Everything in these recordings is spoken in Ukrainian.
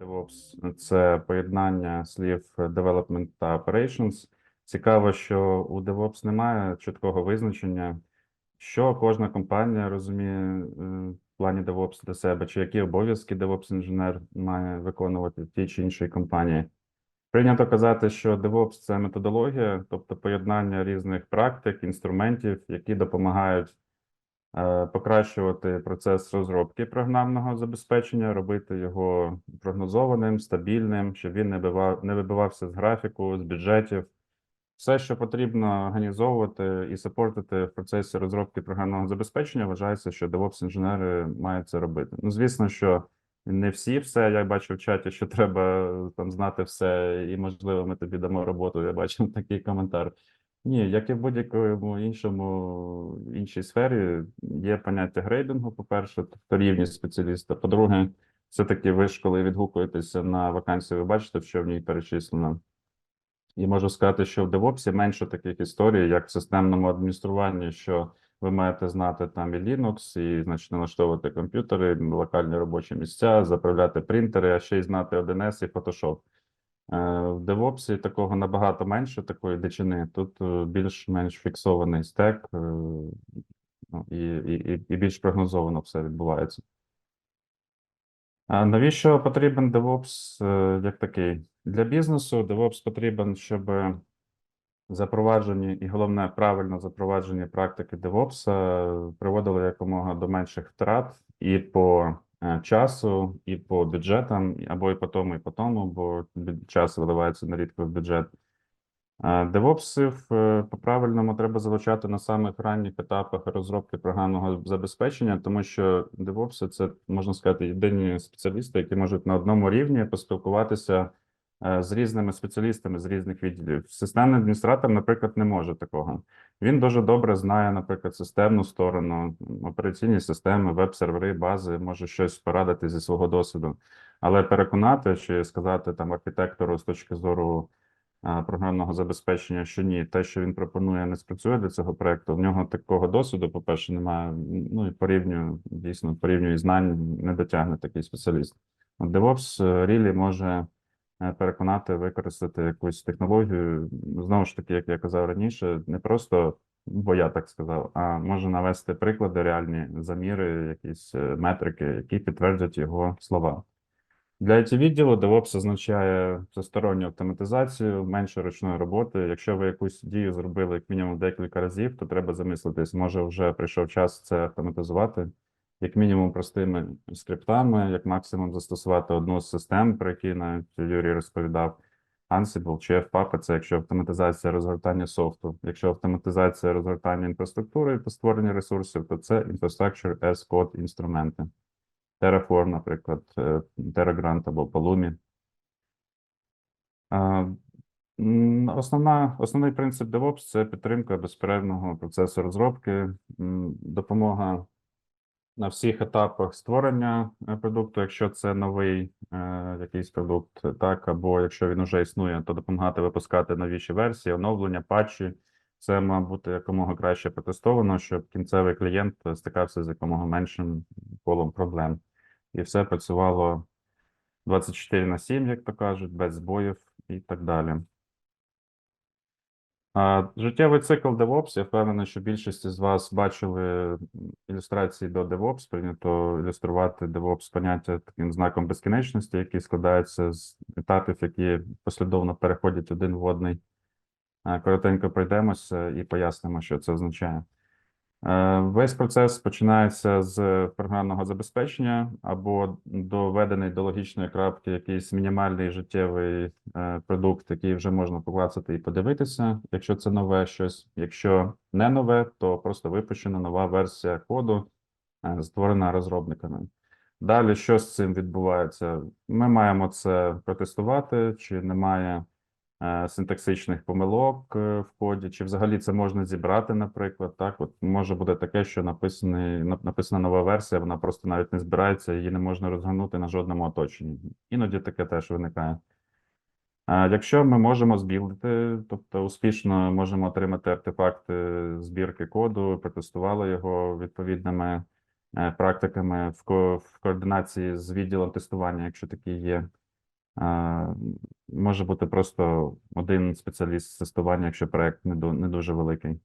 DevOps – це поєднання слів development та operations. Цікаво, що у DevOps немає чіткого визначення, що кожна компанія розуміє е, в плані DevOps для себе, чи які обов'язки DevOps-інженер має виконувати в тій чи іншій компанії. Прийнято казати, що DevOps – це методологія, тобто поєднання різних практик, інструментів, які допомагають е, покращувати процес розробки програмного забезпечення, робити його прогнозованим, стабільним, щоб він не бива- не вибивався з графіку, з бюджетів. Все, що потрібно організовувати і сапортити в процесі розробки програмного забезпечення, вважається, що DevOps-інженери мають це робити. Ну, звісно, що не всі все. Я бачу в чаті, що треба там знати все, і можливо, ми тобі дамо роботу. Я бачив такий коментар. Ні, як і в будь-якому іншому іншій сфері, є поняття грейдингу, по-перше, тобто рівність спеціаліста. По-друге, все-таки ви ж, коли відгукуєтеся на вакансію, ви бачите, що в ній перечислено. І можу сказати, що в DevOps менше таких історій, як в системному адмініструванні, що ви маєте знати там і Linux, і значить налаштовувати комп'ютери, локальні робочі місця, заправляти принтери, а ще й знати 1С і Photoshop. Е, В DevOps такого набагато менше, такої дичини. Тут е, більш-менш фіксований стек, е, ну, і, і, і- більш прогнозовано все відбувається. А навіщо потрібен DevOps як такий? Для бізнесу DevOps потрібен, щоб запроваджені і головне правильно запроваджені практики DevOps е, приводили якомога до менших втрат і по е, часу, і по бюджетам, або і по тому, і по тому, бо час виливається нерідко в бюджет. Девопсів е, по-правильному треба залучати на самих ранніх етапах розробки програмного забезпечення, тому що девопси це можна сказати єдині спеціалісти, які можуть на одному рівні поспілкуватися з різними спеціалістами з різних відділів. Системний адміністратор, наприклад, не може такого. Він дуже добре знає, наприклад, системну сторону, операційні системи, веб-сервери, бази, може щось порадити зі свого досвіду, але переконати чи сказати там архітектору з точки зору програмного забезпечення, що ні, те, що він пропонує, не спрацює для цього проекту. В нього такого досвіду, по-перше, немає. Ну і по рівню, дійсно, по рівню і знань не дотягне такий спеціаліст. От DevOps е, Really може е, переконати використати якусь технологію. Знову ж таки, як я казав раніше, не просто, бо я так сказав, а може навести приклади, реальні заміри, якісь е, метрики, які підтвердять його слова. Для it відділу DevOps означає всесторонню автоматизацію, менше ручної роботи. Якщо ви якусь дію зробили як мінімум декілька разів, то треба замислитись, може вже прийшов час це автоматизувати, як мінімум простими скриптами, як максимум застосувати одну з систем, про які навіть Юрій розповідав. Ansible чи FPAP – це якщо автоматизація розгортання софту. Якщо автоматизація розгортання інфраструктури та створення ресурсів, то це Infrastructure as Code інструменти. Terraform, наприклад, е, TerraGrant або Pulumi. А, м, Основна, основний принцип DevOps – це підтримка безперервного процесу розробки, допомога на всіх етапах створення е, продукту, якщо це новий е, якийсь продукт, так, або якщо він вже існує, то допомагати випускати новіші версії, оновлення, патчі. Це має бути якомога краще протестовано, щоб кінцевий клієнт стикався з якомога меншим колом проблем. І все працювало 24 на 7, як то кажуть, без збоїв і так далі. Життєвий цикл DevOps, я впевнений, що більшість з вас бачили ілюстрації до DevOps. Прийнято ілюструвати DevOps поняття таким знаком безкінечності, який складається з етапів, які послідовно переходять один в одний. Коротенько пройдемося і пояснимо, що це означає. Е, Весь процес починається з програмного забезпечення або доведений до логічної крапки якийсь мінімальний життєвий е, продукт, який вже можна поклацати і подивитися, якщо це нове щось. Якщо не нове, то просто випущена нова версія коду, е, створена розробниками. Далі, що з цим відбувається? Ми маємо це протестувати, чи немає синтаксичних помилок е, в коді, чи взагалі це можна зібрати, наприклад. Так, от може бути таке, що написаний, нап- написана нова версія, вона просто навіть не збирається, її не можна розгорнути на жодному оточенні. Іноді таке теж виникає. А Якщо ми можемо збілдити, тобто успішно можемо отримати артефакти збірки коду, протестували його відповідними е, практиками в координації з відділом тестування, якщо такі є. Може бути просто один спеціаліст з тестування, якщо проект не, ду- не дуже великий.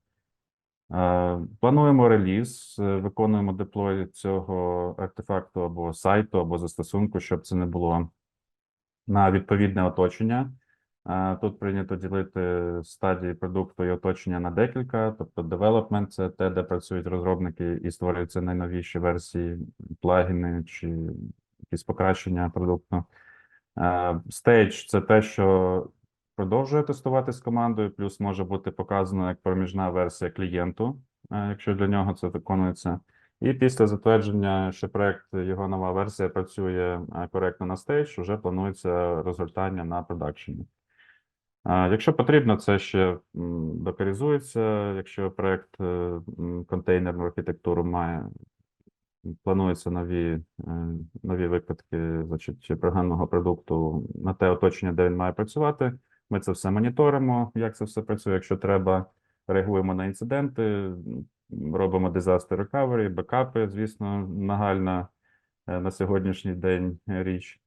Плануємо реліз, е, виконуємо деплой цього артефакту або сайту, або застосунку, щоб це не було на відповідне оточення. Тут прийнято ділити стадії продукту і оточення на декілька. Тобто, development – це те, де працюють розробники і створюються найновіші версії, плагіни чи якісь покращення продукту. Е, Stage – це те, що продовжує тестувати з командою, плюс може бути показано як проміжна версія клієнту, е, якщо для нього це виконується. І після затвердження, що проект, його нова версія працює е, коректно на стейдж, вже планується розгортання на продакшені. Якщо потрібно, це ще м. Якщо проект контейнерну архітектуру має, плануються нові, е, нові викладки значить, програмного продукту на те оточення, де він має працювати. Ми це все моніторимо, як це все працює. Якщо треба, реагуємо на інциденти, робимо disaster recovery, бекапи, звісно, нагальна е, на сьогоднішній день річ.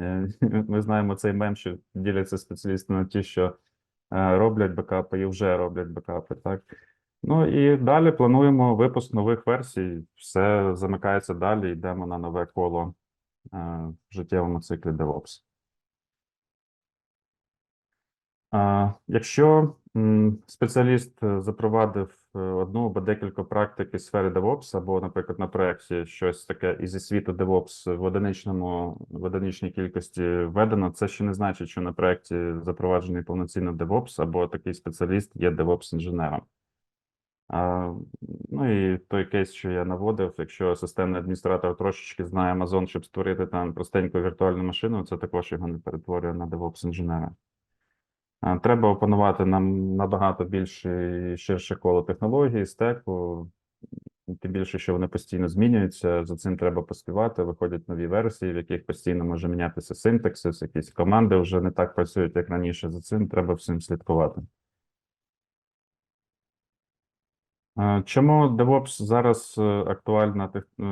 Е, Ми знаємо цей мем, що діляться спеціалісти на ті, що роблять бекапи і вже роблять бекапи, так? Ну і далі плануємо випуск нових версій. Все замикається далі, йдемо на нове коло е, в життєвому циклі DevOps. А, Якщо спеціаліст е, запровадив е, одну або декілька практик із сфери DevOps, або, наприклад, на проєкті щось таке із світу DevOps в одиничному в одиничній кількості введено, це ще не значить, що на проєкті запроваджений повноцінно DevOps, або такий спеціаліст є DevOps інженером. Ну і той кейс, що я наводив, якщо системний адміністратор трошечки знає Amazon, щоб створити там простеньку віртуальну машину, це також його не перетворює на DevOps інженера. Треба опанувати нам набагато більше і ширше коло технологій, стеку, тим більше, що вони постійно змінюються. За цим треба поспівати. Виходять нові версії, в яких постійно може мінятися синтаксис, якісь команди вже не так працюють, як раніше. За цим треба всім слідкувати. Чому DevOps зараз е, актуальна е,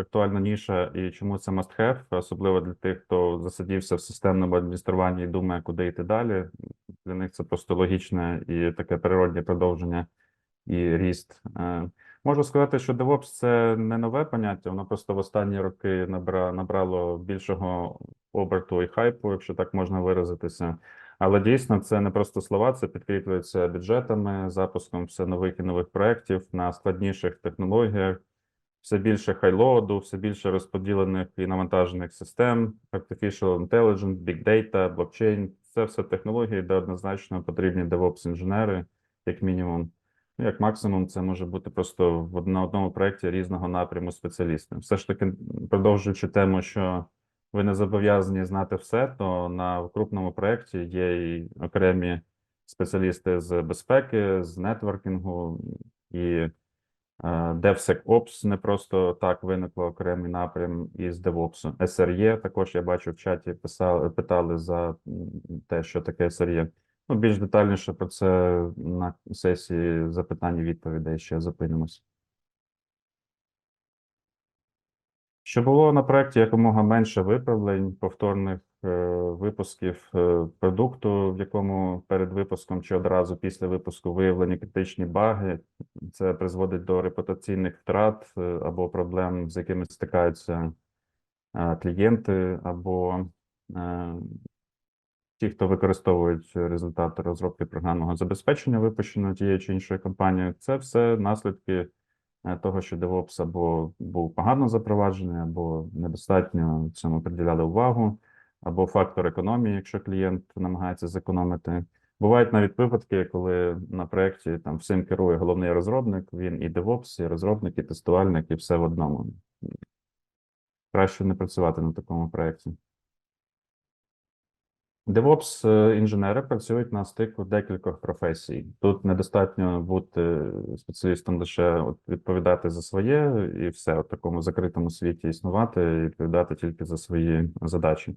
актуальна ніша і чому це must have, особливо для тих, хто засидівся в системному адмініструванні і думає, куди йти далі. Для них це просто логічне і таке природне продовження і ріст. Е, Можу сказати, що DevOps – це не нове поняття, воно просто в останні роки набра, набрало більшого оберту і хайпу, якщо так можна виразитися. Але дійсно це не просто слова, це підкріплюється бюджетами, запуском все нових і нових проєктів на складніших технологіях, все більше хайлоаду, все більше розподілених і навантажених систем, artificial intelligence, big data, блокчейн. Це все технології, де однозначно потрібні DevOps інженери, як мінімум. Ну, як максимум, це може бути просто в на одному проєкті різного напряму спеціалісти. Все ж таки, продовжуючи тему, що ви не зобов'язані знати все, то на крупному проєкті є і окремі спеціалісти з безпеки, з нетворкінгу і е, DevSecOps не просто так виникло окремий напрям із DevOps. SRE також я бачу в чаті писали, питали за те, що таке SRE. Ну, більш детальніше про це на сесії запитань і відповідей ще зупинимось. Щоб було на проєкті якомога менше виправлень, повторних е, випусків е, продукту, в якому перед випуском чи одразу після випуску виявлені критичні баги, це призводить до репутаційних втрат е, або проблем, з якими стикаються е, клієнти, або е, ті, хто використовують результати розробки програмного забезпечення, випущеного тією чи іншою компанією. Це все наслідки того, що DevOps або був погано запроваджений, або недостатньо цьому приділяли увагу, або фактор економії, якщо клієнт намагається зекономити. Бувають навіть випадки, коли на проєкті там всім керує головний розробник, він і DevOps, і розробник, і тестувальник, і все в одному. Краще не працювати на такому проєкті. DevOps е, інженери працюють на стику декількох професій. Тут недостатньо бути спеціалістом лише от відповідати за своє і все в такому закритому світі існувати, і відповідати тільки за свої задачі.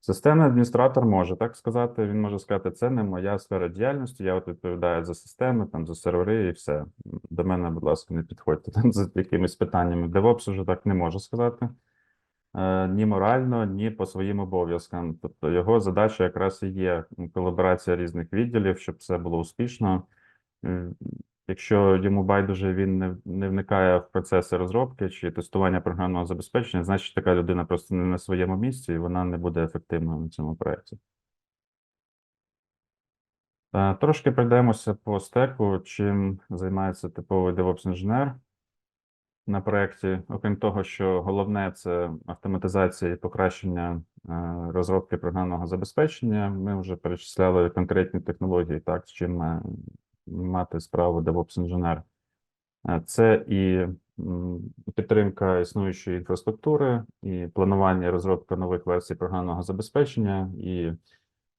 Системний адміністратор може так сказати. Він може сказати, це не моя сфера діяльності. Я от відповідаю за системи, там за сервери і все. До мене, будь ласка, не підходьте там з якимись питаннями. DevOps уже так не може сказати. Е, Ні морально, ні по своїм обов'язкам. Тобто його задача якраз і є колаборація різних відділів, щоб все було успішно. Е, Якщо йому байдуже він не, не вникає в процеси розробки чи тестування програмного забезпечення, значить така людина просто не на своєму місці і вона не буде ефективною на цьому проєкті. Е, Трошки пройдемося по стеку, чим займається типовий DevOps-інженер на проєкті. Окрім того, що головне це автоматизація і покращення е, розробки програмного забезпечення. Ми вже перечисляли конкретні технології, так, з чим мати справу DevOps-інженер. Е, Це і підтримка існуючої інфраструктури, і планування і розробка нових версій програмного забезпечення, і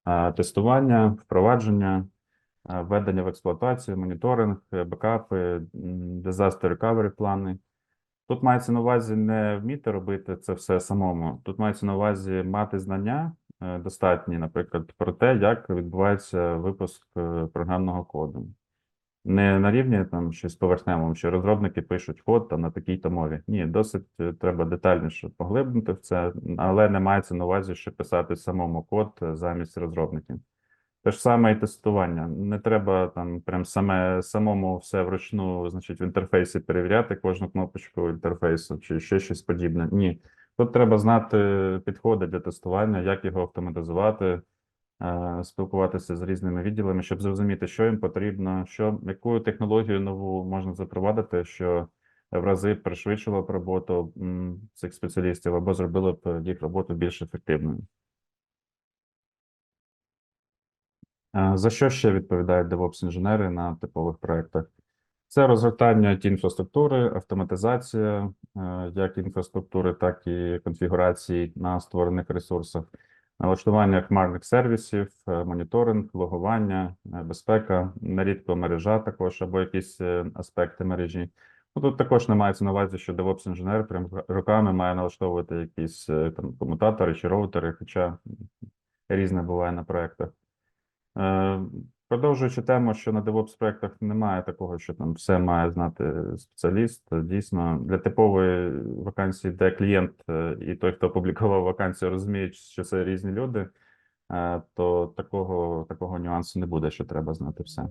е, тестування, впровадження, е, введення в експлуатацію, моніторинг, е, бекапи, disaster recovery плани. Тут мається на увазі не вміти робити це все самому. Тут мається на увазі мати знання е, достатні, наприклад, про те, як відбувається випуск е, програмного коду. Не на рівні там щось поверхневому, що розробники пишуть код там на такій-то мові. Ні, досить е, треба детальніше поглибнути в це, але не мається на увазі, що писати самому код замість розробників. Те ж саме і тестування. Не треба там прям саме самому все вручну, значить, в інтерфейсі перевіряти кожну кнопочку інтерфейсу чи ще щось подібне. Ні. Тут треба знати підходи для тестування, як його автоматизувати, е, спілкуватися з різними відділами, щоб зрозуміти, що їм потрібно, що яку технологію нову можна запровадити, що в рази пришвидшило б роботу цих спеціалістів або зробило б їх роботу більш ефективною. За що ще відповідають DevOps-інженери на типових проєктах? Це розгортання it інфраструктури, автоматизація е, як інфраструктури, так і конфігурації на створених ресурсах, налаштування хмарних сервісів, е, моніторинг, логування, е, безпека, нерідко мережа також або якісь е, аспекти мережі. Ну, тут також не мається на увазі, що DevOps-інженер прям руками має налаштовувати якісь е, там комутатори чи роутери, хоча різне буває на проєктах. Е, Продовжуючи тему, що на DevOps проектах немає такого, що там все має знати спеціаліст. Дійсно, для типової вакансії, де клієнт е, і той, хто опублікував вакансію, розуміють, що це різні люди, е, то такого, такого нюансу не буде, що треба знати все.